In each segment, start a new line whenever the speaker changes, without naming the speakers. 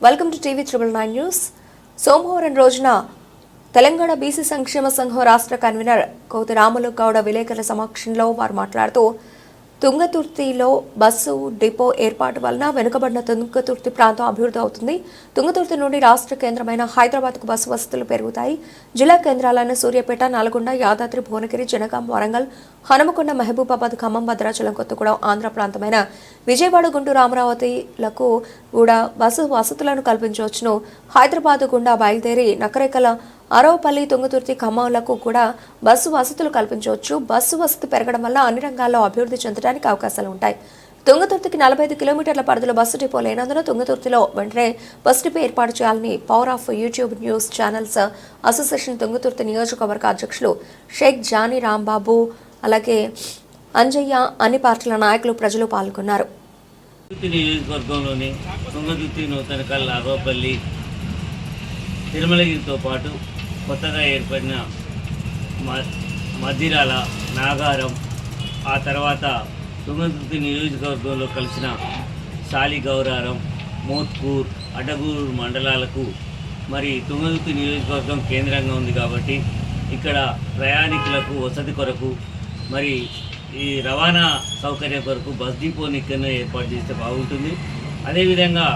Welcome to TV triple nine news సోమవారం రోజున Telangana BC సంక్షేమ సంఘం రాష్ట్ర కన్వీనర్ కోతి రాములు గౌడ విలేకరుల సమక్షంలో వారు మాట్లాడుతూ తుంగతుర్తిలో బస్సు డిపో ఏర్పాటు వలన వెనుకబడిన తుంగతుర్తి ప్రాంతం అభివృద్ధి అవుతుంది. తుంగతుర్తి నుండి రాష్ట్ర కేంద్రమైన హైదరాబాద్కు బస్సు వసతులు పెరుగుతాయి. జిల్లా కేంద్రాలైన సూర్యాపేట నల్గొండ యాదాద్రి భువనగిరి జనగాం వరంగల్ హనుమకొండ మహబూబాబాద్ ఖమ్మం భద్రాచలం కొత్తగూడెం ఆంధ్ర ప్రాంతమైన విజయవాడ గుంటూరు అమరావతిలకు కూడా బస్సు వసతులను కల్పించవచ్చును. హైదరాబాద్ గుండా బయలుదేరి నకరేకల అరవపల్లి తుంగతుర్తి ఖమ్మంలకు కూడా బస్సు వసతులు కల్పించవచ్చు. బస్సు వసతి పెరగడం వల్ల అన్ని రంగాల్లో అభివృద్ధి చెందడానికి అవకాశాలు ఉంటాయి. తుంగతుర్తికి నలభై ఐదు కిలోమీటర్ల పరిధిలో బస్సు డిపో లేనందున తుంగతుర్తిలో వెంటనే బస్సు డిపో ఏర్పాటు చేయాలని power of YouTube news channels association Tungaturthi నియోజకవర్గ అధ్యక్షులు షేక్ జానీ రాంబాబు అలాగే అంజయ్య అన్ని పార్టీల నాయకులు ప్రజలు పాల్గొన్నారు.
నియోజకవర్గంలోని తుంగతుర్తి నూతనకల్ తిరుమలగిరితో పాటు కొత్తగా ఏర్పడిన మ- నాగారం ఆ తర్వాత తుంగతుర్తి నియోజకవర్గంలో కలిసిన శాలిగౌరారం మోత్కూర్ అడగూరు మండలాలకు మరి తుంగతుర్తి నియోజకవర్గం కేంద్రంగా ఉంది కాబట్టి ఇక్కడ ప్రయాణికులకు వసతి కొరకు మరి ఈ రవాణా సౌకర్యం కొరకు బస్ డిపోని ఇక్కడ ఏర్పాటు చేస్తే బాగుంటుంది. అదేవిధంగా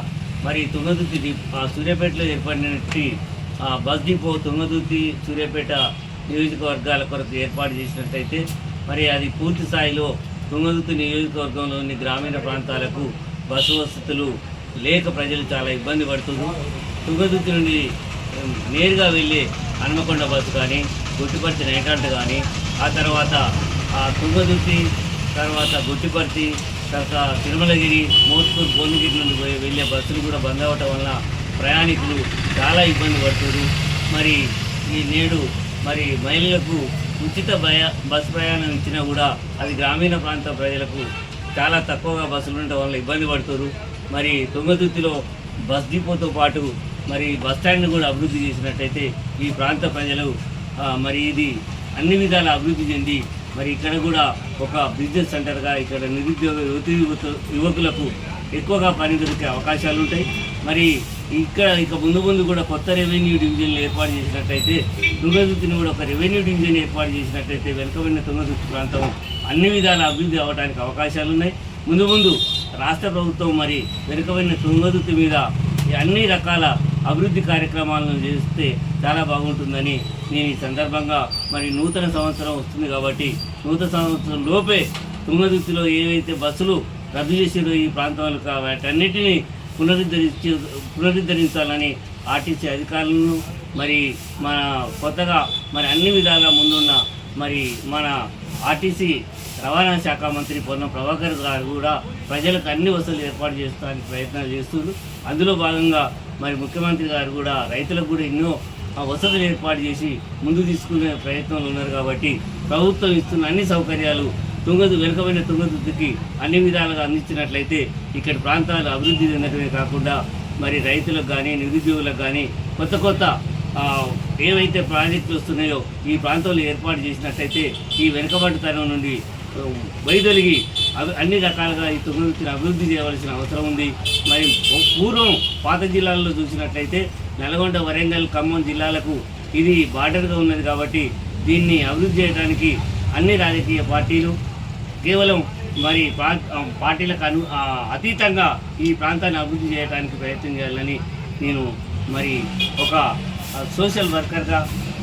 మరి తుంగతుర్తి ఆ సూర్యాపేటలో ఏర్పడినటువంటి బస్ డిపో తుంగదుర్తి సూర్యాపేట నియోజకవర్గాల కొరకు ఏర్పాటు చేసినట్టయితే మరి అది పూర్తి స్థాయిలో తుంగదుర్తి నియోజకవర్గంలోని గ్రామీణ ప్రాంతాలకు బస్సు వసతులు లేక ప్రజలు చాలా ఇబ్బంది పడుతుంది తుంగదుర్తి నుండి నేరుగా వెళ్ళే హన్మకొండ బస్సు కానీ గుట్టిపర్తి నైటాల్ట్ కానీ ఆ తర్వాత ఆ తుంగదుర్తి తర్వాత గుట్టిపర్తి తర్వాత తిరుమలగిరి మోత్కూరు భువనగిరి నుండి పోయి వెళ్ళే బస్సులు కూడా బంద్ అవ్వటం వల్ల ప్రయాణికులు చాలా ఇబ్బంది పడుతున్నారు. మరి ఈ నేడు మరి మహిళలకు ఉచిత భయ బస్సు ప్రయాణం ఇచ్చినా కూడా అది గ్రామీణ ప్రాంత ప్రజలకు చాలా తక్కువగా బస్సులు ఉండటం వల్ల ఇబ్బంది పడుతున్నారు. మరి తుంగతుర్తిలో బస్ డిపోతో పాటు మరి బస్ స్టాండ్ని కూడా అభివృద్ధి చేసినట్టయితే ఈ ప్రాంత ప్రజలు మరి ఇది అన్ని విధాల అభివృద్ధి చెంది మరి ఇక్కడ కూడా ఒక బిజినెస్ సెంటర్గా ఇక్కడ నిరుద్యోగ యువతి యువకులకు ఎక్కువగా పని దొరికే అవకాశాలు ఉంటాయి. మరి ఇక్కడ ఇక ముందు ముందు కూడా కొత్త రెవెన్యూ డివిజన్లు ఏర్పాటు చేసినట్టయితే తుంగదుర్తిని కూడా ఒక రెవెన్యూ డివిజన్ ఏర్పాటు చేసినట్టయితే వెనుకబడిన తుంగదుర్తి ప్రాంతం అన్ని విధాల అభివృద్ధి అవడానికి అవకాశాలు ఉన్నాయి. ముందు ముందు రాష్ట్ర ప్రభుత్వం మరి వెనుకబడిన తుంగదుర్తి మీద ఈ అన్ని రకాల అభివృద్ధి కార్యక్రమాలను చేస్తే చాలా బాగుంటుందని నేను ఈ సందర్భంగా మరి నూతన సంవత్సరం వస్తుంది కాబట్టి నూతన సంవత్సరం లోపే తుంగదుర్తిలో ఏవైతే బస్సులు రద్దు చేసారో ఈ ప్రాంతాలు కా- వాటన్నిటినీ పునరుద్ధరించి పునరుద్ధరించాలని ఆర్టీసీ అధికారులను మరి మన కొత్తగా మరి అన్ని విధాలా ముందున్న మరి మన ఆర్టీసీ రవాణా శాఖ మంత్రి పొన్నం ప్రభాకర్ గారు కూడా ప్రజలకు అన్ని వసతులు ఏర్పాటు చేస్తానికి ప్రయత్నాలు చేస్తున్నారు. అందులో భాగంగా మరి ముఖ్యమంత్రి గారు కూడా రైతులకు కూడా ఎన్నో వసతులు ఏర్పాటు చేసి ముందు తీసుకునే ప్రయత్నంలో ఉన్నారు కాబట్టి ప్రభుత్వం ఇస్తున్న అన్ని సౌకర్యాలు తుంగదు వెనుకబడిన తుంగతుకి అన్ని విధాలుగా అందించినట్లయితే ఇక్కడ ప్రాంతాలు అభివృద్ధి చెందడమే కాకుండా మరి రైతులకు కానీ నిరుద్యోగులకు కానీ కొత్త కొత్త ఏవైతే ప్రాజెక్టులు వస్తున్నాయో ఈ ప్రాంతంలో ఏర్పాటు చేసినట్టయితే ఈ వెనుకబడితనం నుండి వైదొలిగి అవి- అన్ని రకాలుగా ఈ తుంగతుర్తిని అభివృద్ధి చేయవలసిన అవసరం ఉంది. మరి పూర్వం పాత జిల్లాల్లో చూసినట్లయితే నల్గొండ వరంగల్ ఖమ్మం జిల్లాలకు ఇది బార్డర్గా ఉన్నది కాబట్టి దీన్ని అభివృద్ధి చేయడానికి అన్ని రాజకీయ పార్టీలు కేవలం మరి పార్టీలకు అను అతీతంగా ఈ ప్రాంతాన్ని అభివృద్ధి చేయడానికి ప్రయత్నం చేయాలని నేను మరి ఒక సోషల్ వర్కర్గా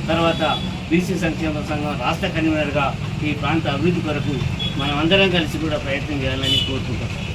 తర్వాత బీసీ సంక్షేమ సంఘం రాష్ట్ర కన్వీనర్గా ఈ ప్రాంత అభివృద్ధి కొరకు మనం అందరం కలిసి కూడా ప్రయత్నం చేయాలని కోరుకుంటాం